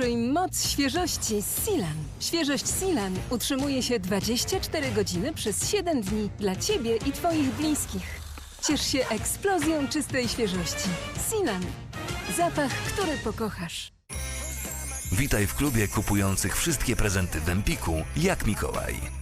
Odkryj moc świeżości Silan. Świeżość Silan utrzymuje się 24 godziny przez 7 dni dla Ciebie i Twoich bliskich. Ciesz się eksplozją czystej świeżości. Silan. Zapach, który pokochasz. Witaj w klubie kupujących wszystkie prezenty w Empiku, jak Mikołaj.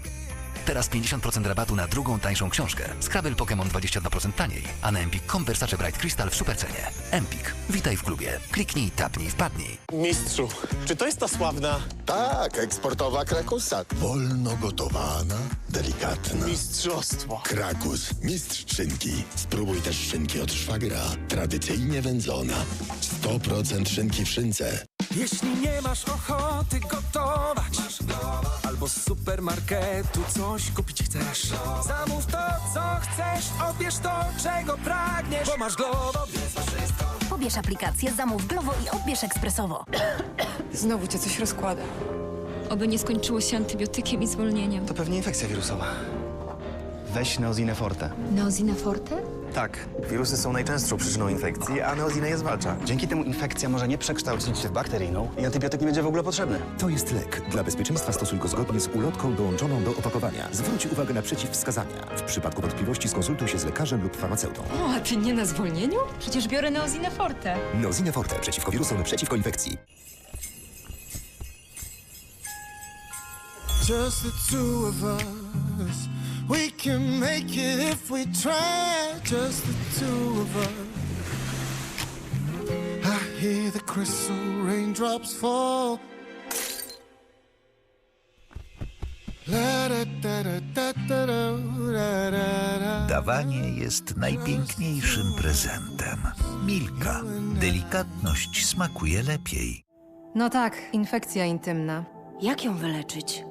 Teraz 50% rabatu na drugą tańszą książkę. Scrabble Pokémon 22% taniej, a na Empik Versace Bright Crystal w supercenie. Empik. Witaj w klubie. Kliknij, tapnij, wpadnij. Mistrzu, czy to jest ta sławna Tak, eksportowa Krakusa. Wolno gotowana, delikatna. mistrzostwo? Krakus, mistrz szynki. Spróbuj też szynki od szwagra. Tradycyjnie wędzona. 100% szynki w szynce. Jeśli nie masz ochoty gotować Albo z supermarketu coś kupić chcesz Zamów to, co chcesz, odbierz to, czego pragniesz Bo masz Glovo, Pobierz aplikację, zamów Glovo i odbierz ekspresowo. Znowu cię coś rozkłada. Oby nie skończyło się antybiotykiem i zwolnieniem. To pewnie infekcja wirusowa. Weź Neozinę Forte. Neozina forte? Tak, wirusy są najczęstszą przyczyną infekcji, a Neozina je zwalcza. Dzięki temu infekcja może nie przekształcić się w bakteryjną i antybiotyk nie będzie w ogóle potrzebny. To jest lek. Dla bezpieczeństwa stosuj go zgodnie z ulotką dołączoną do opakowania. Zwróć uwagę na przeciwwskazania. W przypadku wątpliwości skonsultuj się z lekarzem lub farmaceutą. O, a ty nie na zwolnieniu? Przecież biorę Neozina forte. Neozine Forte przeciwko wirusom, przeciwko infekcji. Just the two of us we can make it if we try, just the two of us. I hear the crystal raindrops fall. Dawanie jest najpiękniejszym prezentem. Milka. Delikatność smakuje lepiej. No tak, infekcja intymna. Jak ją wyleczyć?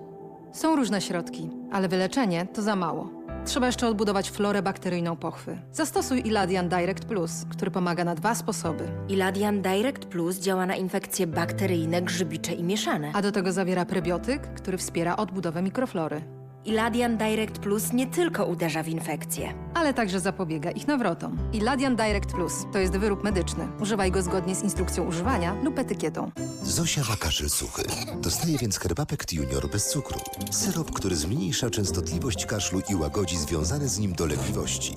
Są różne środki, ale wyleczenie to za mało. Trzeba jeszcze odbudować florę bakteryjną pochwy. Zastosuj Iladian Direct Plus, który pomaga na dwa sposoby. Iladian Direct Plus działa na infekcje bakteryjne, grzybicze i mieszane. A do tego zawiera prebiotyk, który wspiera odbudowę mikroflory. Iladian Direct Plus nie tylko uderza w infekcje. Ale także zapobiega ich nawrotom. Iladian Direct Plus to jest wyrób medyczny. Używaj go zgodnie z instrukcją używania lub etykietą. Zosia ma kaszel suchy. Dostaje więc Herbapekt Junior bez cukru. Syrop, który zmniejsza częstotliwość kaszlu i łagodzi związane z nim dolegliwości.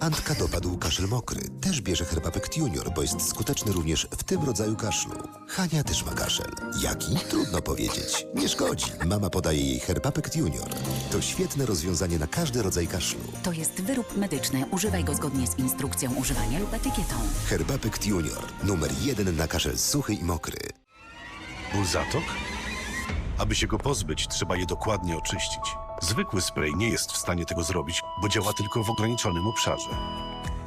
Antka dopadł kaszel mokry. Też bierze Herbapekt Junior, bo jest skuteczny również w tym rodzaju kaszlu. Hania też ma kaszel. Jaki? Trudno powiedzieć. Nie szkodzi. Mama podaje jej Herbapekt Junior. To świetne rozwiązanie na każdy rodzaj kaszlu. To jest wyrób medyczny. Używaj go zgodnie z instrukcją używania lub etykietą. Herbapekt Junior. Numer jeden na kaszel suchy i mokry. Ból zatok? Aby się go pozbyć, trzeba je dokładnie oczyścić. Zwykły spray nie jest w stanie tego zrobić, bo działa tylko w ograniczonym obszarze.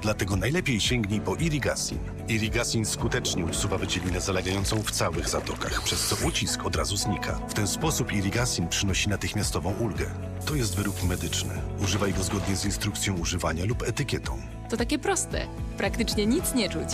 Dlatego najlepiej sięgnij po Irigasin. Irigasin skutecznie usuwa wycielinę zalegającą w całych zatokach, przez co ucisk od razu znika. W ten sposób Irigasin przynosi natychmiastową ulgę. To jest wyrób medyczny. Używaj go zgodnie z instrukcją używania lub etykietą. To takie proste. Praktycznie nic nie czuć.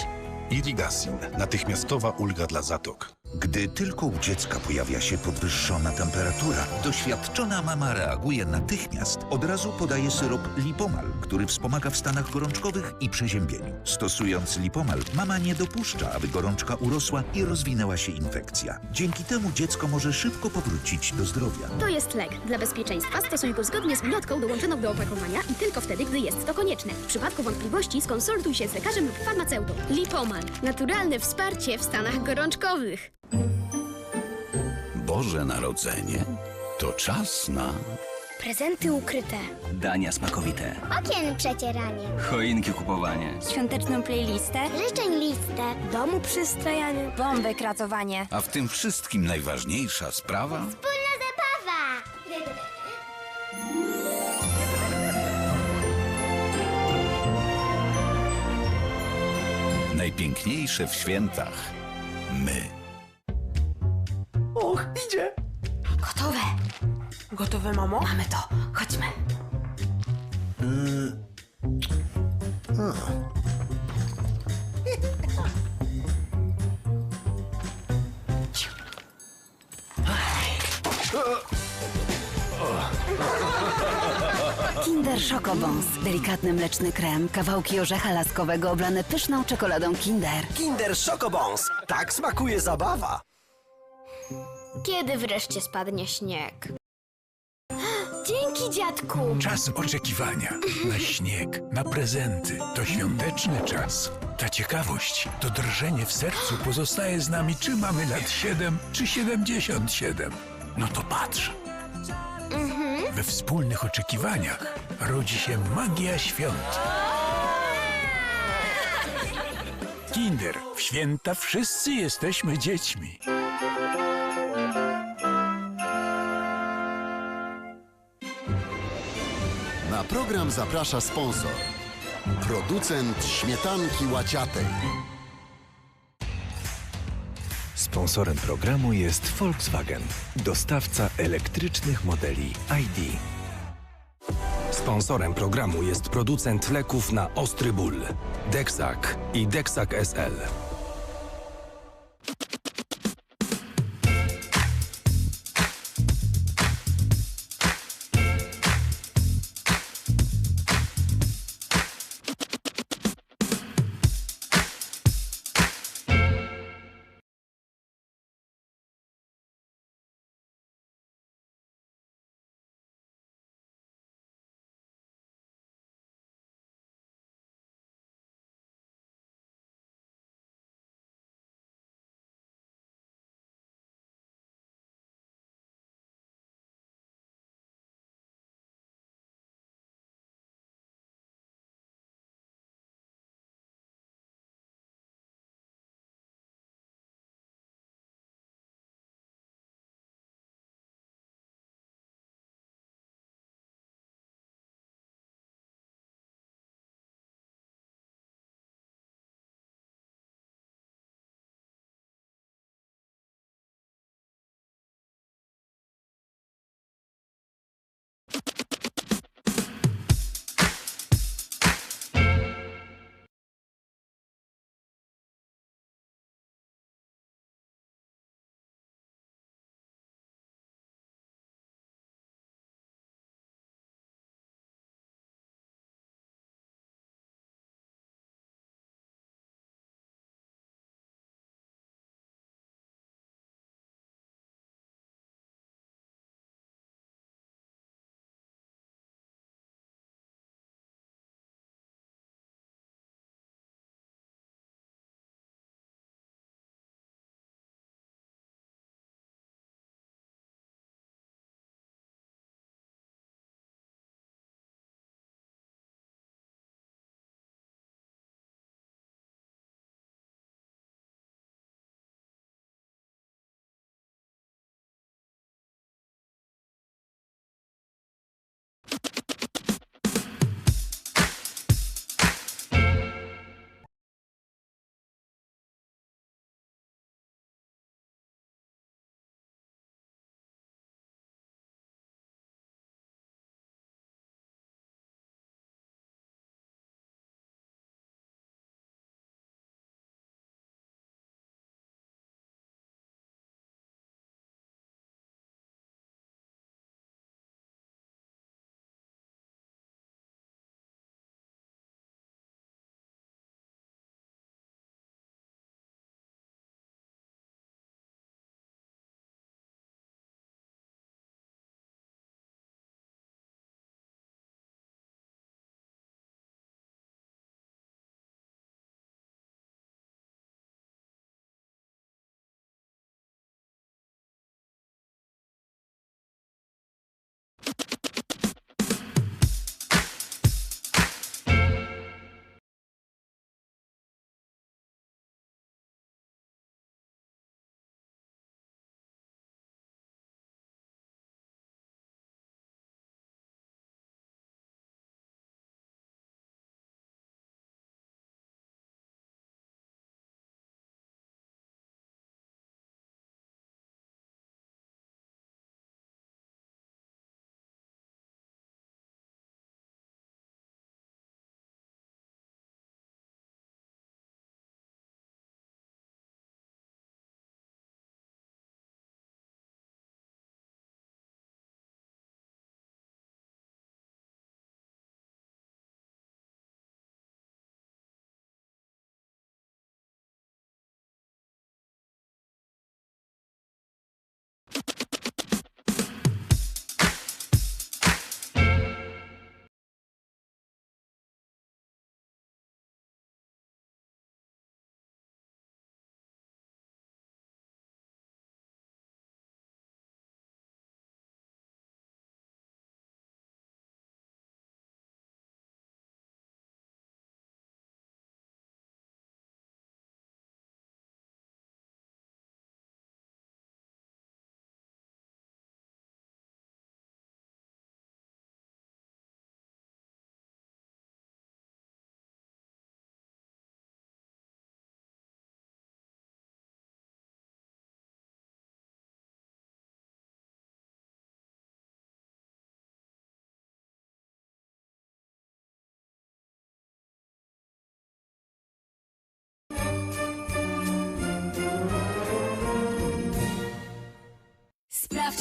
Irigasin. Natychmiastowa ulga dla zatok. Gdy tylko u dziecka pojawia się podwyższona temperatura, doświadczona mama reaguje natychmiast. Od razu podaje syrop Lipomal, który wspomaga w stanach gorączkowych i przeziębieniu. Stosując Lipomal, mama nie dopuszcza, aby gorączka urosła i rozwinęła się infekcja. Dzięki temu dziecko może szybko powrócić do zdrowia. To jest lek. Dla bezpieczeństwa stosuj go zgodnie z ulotką dołączoną do opakowania i tylko wtedy, gdy jest to konieczne. W przypadku wątpliwości skonsultuj się z lekarzem lub farmaceutą. Lipoman. Naturalne wsparcie w stanach gorączkowych. Boże Narodzenie to czas na Prezenty ukryte. Dania smakowite Okien przecieranie. Choinki kupowanie Świąteczną playlistę, Życzeń listę. Domu przystrajanie. bombę kracowanie. A w tym wszystkim najważniejsza sprawa? Wspólna zabawa. Najpiękniejsze w świętach. My. Gotowe. Gotowe, mamo? Mamy to. Chodźmy. Kinder Schokobons. Delikatny mleczny krem, kawałki orzecha laskowego oblane pyszną czekoladą Kinder. Kinder Schokobons! Tak smakuje zabawa! Kiedy wreszcie spadnie śnieg? Dzięki, dziadku! Czas oczekiwania na śnieg, na prezenty. To świąteczny czas. Ta ciekawość, to drżenie w sercu pozostaje z nami, czy mamy lat 7, czy 77. No to patrz. We wspólnych oczekiwaniach rodzi się magia świąt. Kinder, w święta wszyscy jesteśmy dziećmi. Program zaprasza sponsor. Producent śmietanki łaciatej. Sponsorem programu jest Volkswagen, dostawca elektrycznych modeli ID. Sponsorem programu jest producent leków na ostry ból. Dexac i Dexac SL.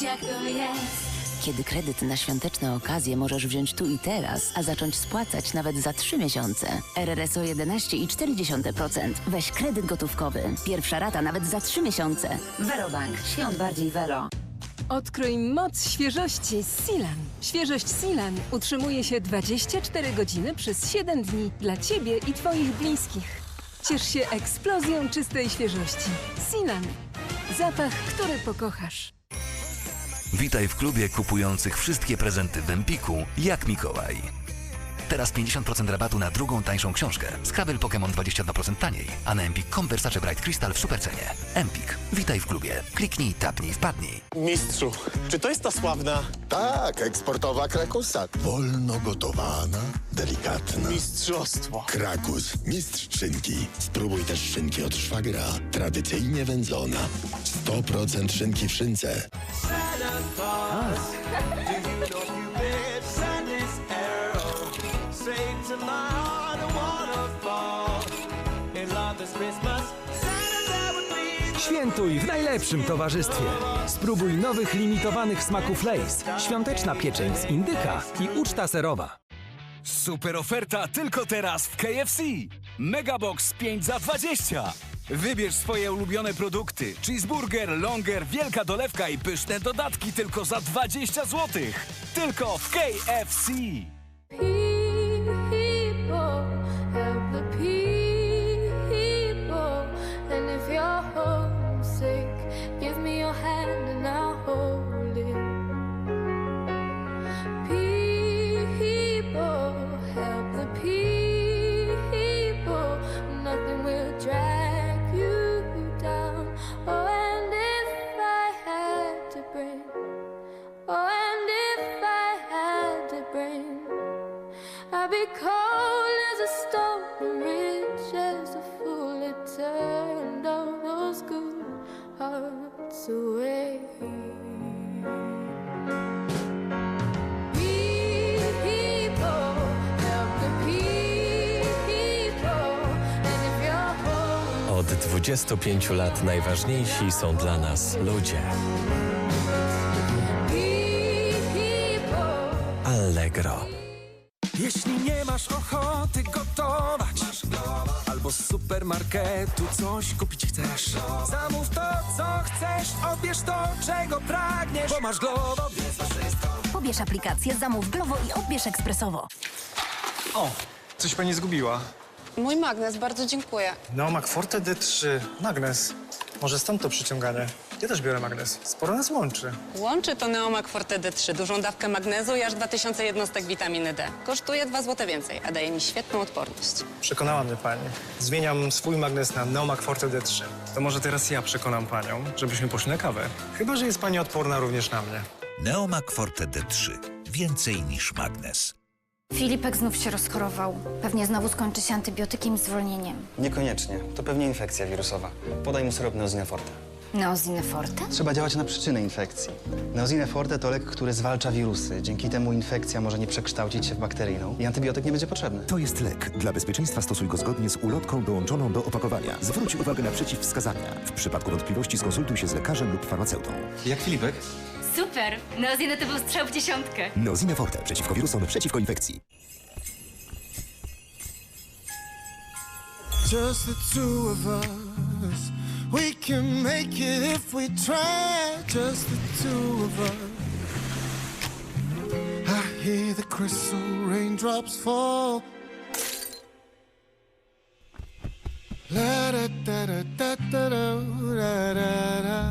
Jak to jest. Kiedy kredyt na świąteczne okazje możesz wziąć tu i teraz, a zacząć spłacać nawet za 3 miesiące. RRSO 11,4%. Weź kredyt gotówkowy. Pierwsza rata nawet za 3 miesiące. Velobank. Świąt bardziej Velo. Odkryj moc świeżości z Silan. Świeżość Silan utrzymuje się 24 godziny przez 7 dni dla Ciebie i Twoich bliskich. Ciesz się eksplozją czystej świeżości. Silan. Zapach, który pokochasz. Witaj w klubie kupujących wszystkie prezenty w Empiku, jak Mikołaj. Teraz 50% rabatu na drugą tańszą książkę. Scrabble Pokémon 22% taniej, a na Empik.com Versace Bright Crystal w supercenie. Empik. Witaj w klubie. Kliknij, tapnij, wpadnij. Mistrzu, czy to jest ta sławna... Tak, eksportowa krakusa. Wolno gotowana, delikatna. Mistrzostwo. Krakus, mistrz szynki. Spróbuj też szynki od szwagra. Tradycyjnie wędzona. 100% szynki w szynce. Świętuj w najlepszym towarzystwie. Spróbuj nowych limitowanych smaków Lays. Świąteczna pieczeń z indyka i uczta serowa. Super oferta tylko teraz w KFC. Megabox 5 za 20. Wybierz swoje ulubione produkty. Cheeseburger, longer, wielka dolewka i pyszne dodatki tylko za 20 zł. Tylko w KFC. Od 25 lat najważniejsi są dla nas ludzie. Allegro. Jeśli nie masz ochoty gotować Albo z supermarketu coś kupić chcesz Zamów to, co chcesz, odbierz to, czego pragniesz Bo masz Glovo, więc masz wszystko Pobierz aplikację, zamów Glovo i odbierz ekspresowo. O, coś pani zgubiła. Mój magnes, bardzo dziękuję. Neomak Forte D3. Magnes. Może stąd to przyciąganie. Ja też biorę magnes. Sporo nas łączy. Łączy to Neomak Forte D3, dużą dawkę magnezu i aż 2000 jednostek witaminy D. Kosztuje 2 zł więcej, a daje mi świetną odporność. Przekonała mnie pani. Zmieniam swój magnes na Neomak Forte D3. To może teraz ja przekonam panią, żebyśmy poszli na kawę. Chyba, że jest pani odporna również na mnie. Neomak Forte D3. Więcej niż magnes. Filipek znów się rozchorował. Pewnie znowu skończy się antybiotykiem i zwolnieniem. Niekoniecznie. To pewnie infekcja wirusowa. Podaj mu syrop Neozine Forte. Neozine forte? Trzeba działać na przyczynę infekcji. Neozine Forte to lek, który zwalcza wirusy. Dzięki temu infekcja może nie przekształcić się w bakteryjną i antybiotyk nie będzie potrzebny. To jest lek. Dla bezpieczeństwa stosuj go zgodnie z ulotką dołączoną do opakowania. Zwróć uwagę na przeciwwskazania. W przypadku wątpliwości skonsultuj się z lekarzem lub farmaceutą. Jak Filipek? Super! Neozine to był strzał w dziesiątkę. Neozine Forte. Przeciwko wirusom, przeciwko infekcji. Just the two of us. We can make it if we try, just the two of us. I hear the crystal raindrops fall.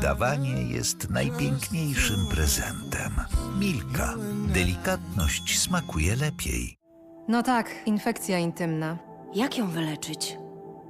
Dawanie jest najpiękniejszym prezentem. Milka. Delikatność smakuje lepiej. No tak, infekcja intymna. Jak ją wyleczyć?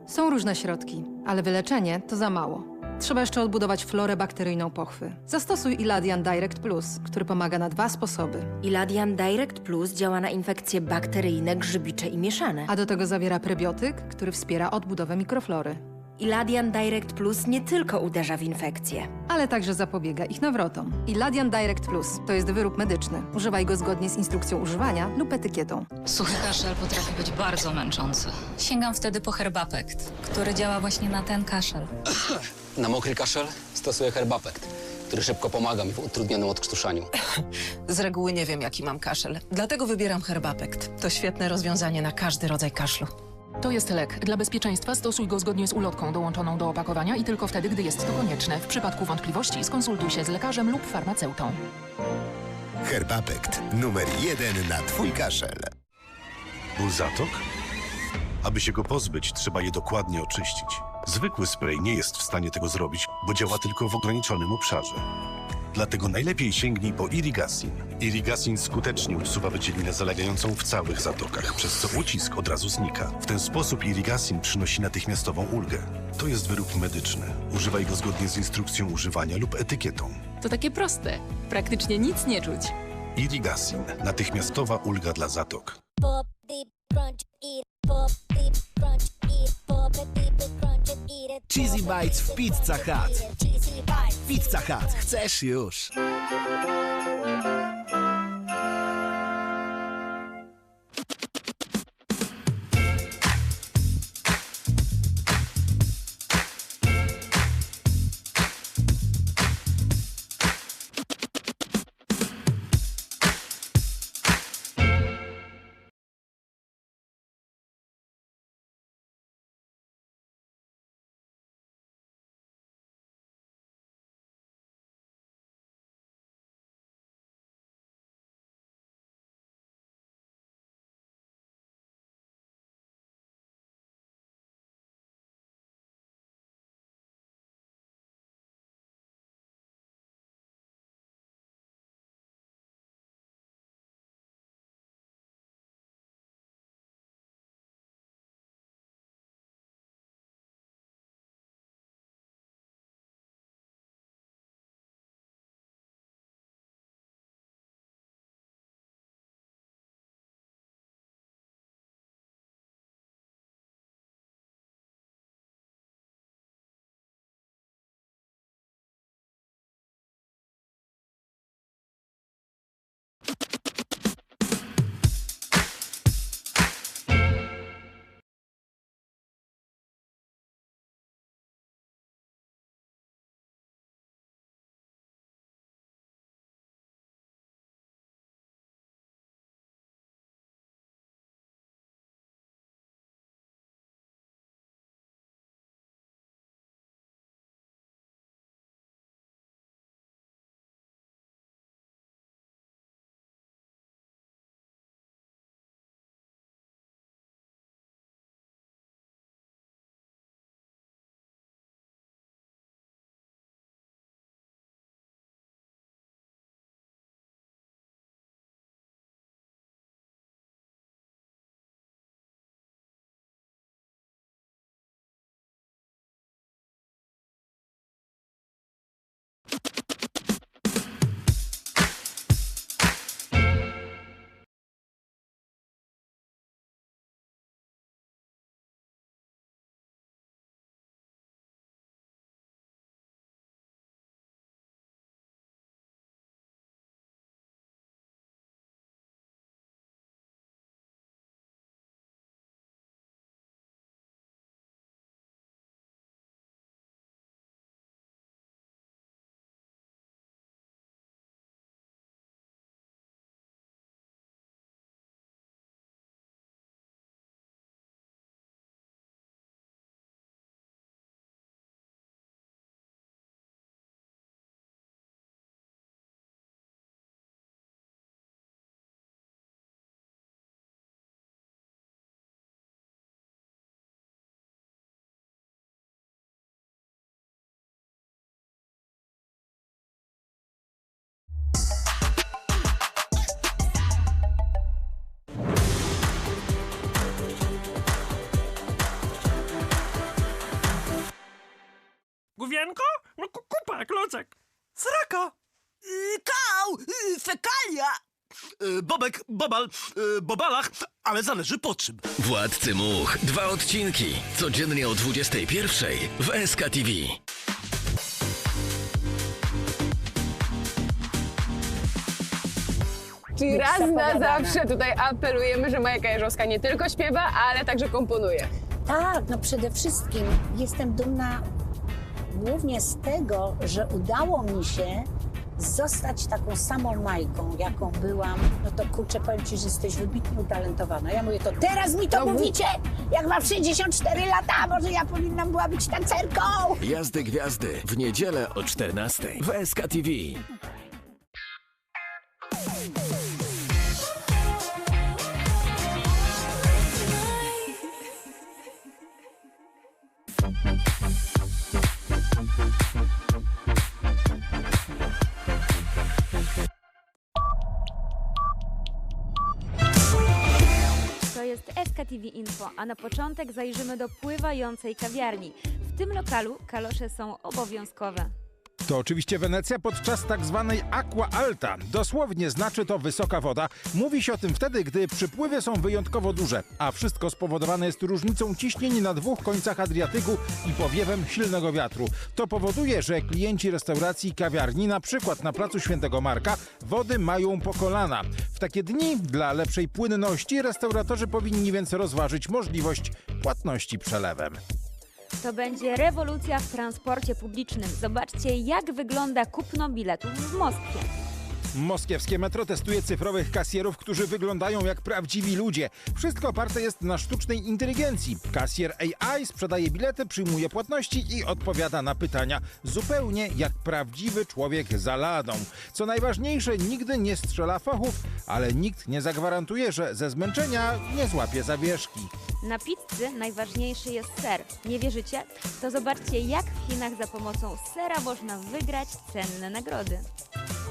Są różne środki ale wyleczenie to za mało. Trzeba jeszcze odbudować florę bakteryjną pochwy. Zastosuj Iladian Direct Plus, który pomaga na dwa sposoby. Iladian Direct Plus działa na infekcje bakteryjne, grzybicze i mieszane. A do tego zawiera prebiotyk, który wspiera odbudowę mikroflory. Iladian Direct Plus nie tylko uderza w infekcje. Ale także zapobiega ich nawrotom. Iladian Direct Plus to jest wyrób medyczny. Używaj go zgodnie z instrukcją używania lub etykietą. Suchy kaszel potrafi być bardzo męczący. Sięgam wtedy po Herbapekt, który działa właśnie na ten kaszel. Na mokry kaszel stosuję Herbapekt, który szybko pomaga mi w utrudnionym odkrztuszaniu. Z reguły nie wiem, jaki mam kaszel, dlatego wybieram Herbapekt. To świetne rozwiązanie na każdy rodzaj kaszlu. To jest lek. Dla bezpieczeństwa stosuj go zgodnie z ulotką dołączoną do opakowania i tylko wtedy, gdy jest to konieczne. W przypadku wątpliwości skonsultuj się z lekarzem lub farmaceutą. Herbapekt numer jeden na twój kaszel. Ból zatok? Aby się go pozbyć, trzeba je dokładnie oczyścić. Zwykły spray nie jest w stanie tego zrobić, bo działa tylko w ograniczonym obszarze. Dlatego najlepiej sięgnij po Irigasin. Irigasin skutecznie usuwa wydzielinę zalegającą w całych zatokach, przez co ucisk od razu znika. W ten sposób Irigasin przynosi natychmiastową ulgę. To jest wyrób medyczny. Używaj go zgodnie z instrukcją używania lub etykietą. To takie proste. Praktycznie nic nie czuć. Irigasin. Natychmiastowa ulga dla zatok. Cheesy Bites w Pizza Hut. Pizza Hut. Chcesz już. Główienko? No ku- kupa, klocek. Sraka. Kał! Fekalia! Bobek, bobal, bobalach, ale zależy po czym. Władcy Much. Dwa odcinki. Codziennie o 21 w SKTV. Czyli raz na zawsze tutaj apelujemy, że Majka Jeżowska nie tylko śpiewa, ale także komponuje. Tak, no przede wszystkim jestem dumna głównie z tego, że udało mi się zostać taką samą Majką, jaką byłam, no to kurczę, powiem Ci, że jesteś wybitnie utalentowana. Ja mówię, to teraz mi to mówicie? Jak mam 64 lata, może ja powinnam była być tancerką? Jazdy Gwiazdy w niedzielę o 14 w SK SKTV Info, a na początek zajrzymy do pływającej kawiarni. W tym lokalu kalosze są obowiązkowe. To oczywiście Wenecja podczas tak zwanej aqua alta. Dosłownie znaczy to wysoka woda. Mówi się o tym wtedy, gdy przypływy są wyjątkowo duże, a wszystko spowodowane jest różnicą ciśnień na dwóch końcach Adriatyku i powiewem silnego wiatru. To powoduje, że klienci restauracji i kawiarni, na przykład na placu Świętego Marka, wody mają po kolana. W takie dni dla lepszej płynności restauratorzy powinni więc rozważyć możliwość płatności przelewem. To będzie rewolucja w transporcie publicznym. Zobaczcie, jak wygląda kupno biletów w Moskwie. Moskiewskie metro testuje cyfrowych kasjerów, którzy wyglądają jak prawdziwi ludzie. Wszystko oparte jest na sztucznej inteligencji. Kasjer AI sprzedaje bilety, przyjmuje płatności i odpowiada na pytania zupełnie jak prawdziwy człowiek za ladą. Co najważniejsze, nigdy nie strzela fachów, ale nikt nie zagwarantuje, że ze zmęczenia nie złapie zawieszki. Na pizzy najważniejszy jest ser. Nie wierzycie? To zobaczcie, jak w Chinach za pomocą sera można wygrać cenne nagrody.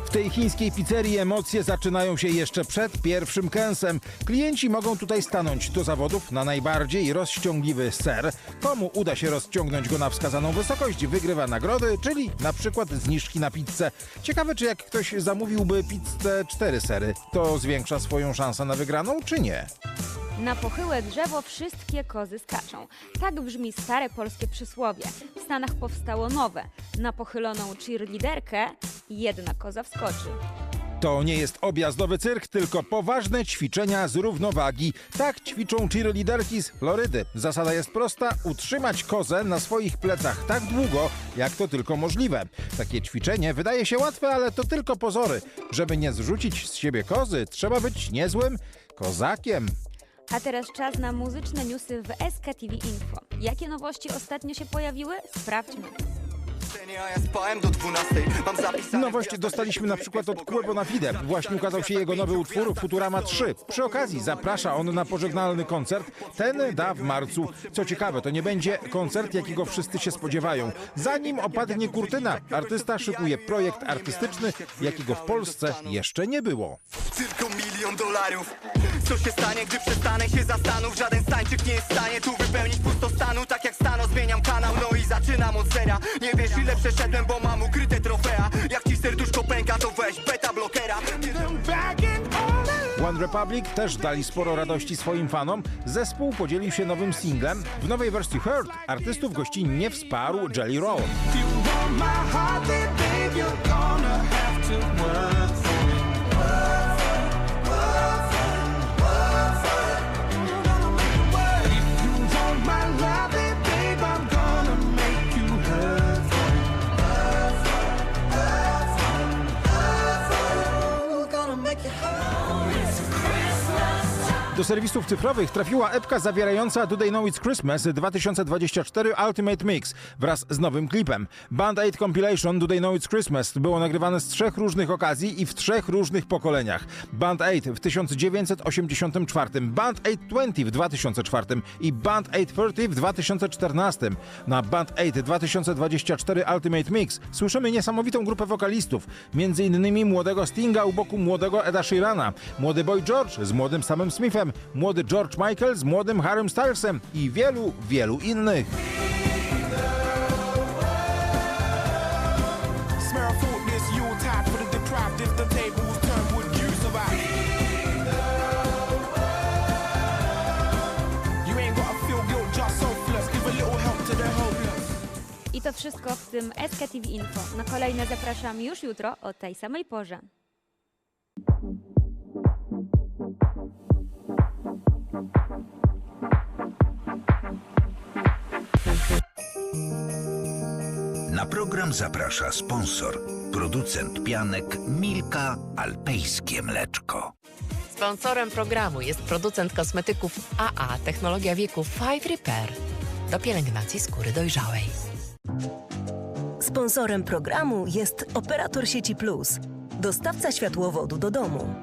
W tej chińskiej pizzerii emocje zaczynają się jeszcze przed pierwszym kęsem. Klienci mogą tutaj stanąć do zawodów na najbardziej rozciągliwy ser. Komu uda się rozciągnąć go na wskazaną wysokość, wygrywa nagrody, czyli na przykład zniżki na pizzę. Ciekawe, czy jak ktoś zamówiłby pizzę cztery sery, to zwiększa swoją szansę na wygraną, czy nie? Na pochyłe drzewo wszystkie kozy skaczą. Tak brzmi stare polskie przysłowie. W Stanach powstało nowe. Na pochyloną cheerleaderkę jedna koza wskoczy. To nie jest objazdowy cyrk, tylko poważne ćwiczenia z równowagi. Tak ćwiczą cheerleaderki z Florydy. Zasada jest prosta: utrzymać kozę na swoich plecach tak długo, jak to tylko możliwe. Takie ćwiczenie wydaje się łatwe, ale to tylko pozory. Żeby nie zrzucić z siebie kozy, trzeba być niezłym kozakiem. A teraz czas na muzyczne newsy w SKTV Info. Jakie nowości ostatnio się pojawiły? Sprawdźmy. Nowość dostaliśmy na przykład od Kłebo na Fide. Właśnie ukazał się jego nowy utwór Futurama 3. Przy okazji zaprasza on na pożegnalny koncert. Ten da w marcu. Co ciekawe, to nie będzie koncert, jakiego wszyscy się spodziewają. Zanim opadnie kurtyna, artysta szykuje projekt artystyczny, jakiego w Polsce jeszcze nie było. Tylko milion dolarów. Co się stanie, gdy przestanę się zastanów? Żaden stańczyk nie jest w stanie tu wypełnić pustostanu. Tak jak Stano zmieniam kanał, no i zaczynam od zera. Nie wiesz ile przeszedłem, bo mam ukryte trofea. Jak ci serduszko pęka, to weź beta blokera. One Republic też dali sporo radości swoim fanom. Zespół podzielił się nowym singlem. W nowej wersji Hurt artystów gościnnie wsparł Jelly Roll. Do serwisów cyfrowych trafiła epka zawierająca They Know It's Christmas 2024 Ultimate Mix wraz z nowym klipem. Band 8 Compilation They Know It's Christmas było nagrywane z trzech różnych okazji i w trzech różnych pokoleniach. Band 8 w 1984, Band 820 w 2004 i Band 830 w 2014. Na Band 8 2024 Ultimate Mix słyszymy niesamowitą grupę wokalistów, między innymi młodego Stinga u boku młodego Eda Sheerana, młody Boy George z młodym Samem Smithem, młody George Michael z młodym Harrym Stylesem i wielu, wielu innych. I to wszystko w tym SKTV Info. Na kolejne zapraszam już jutro o tej samej porze. Na program zaprasza sponsor, producent pianek Milka Alpejskie Mleczko. Sponsorem programu jest producent kosmetyków AA Technologia Wieku 5 Repair do pielęgnacji skóry dojrzałej. Sponsorem programu jest operator sieci Plus, dostawca światłowodu do domu.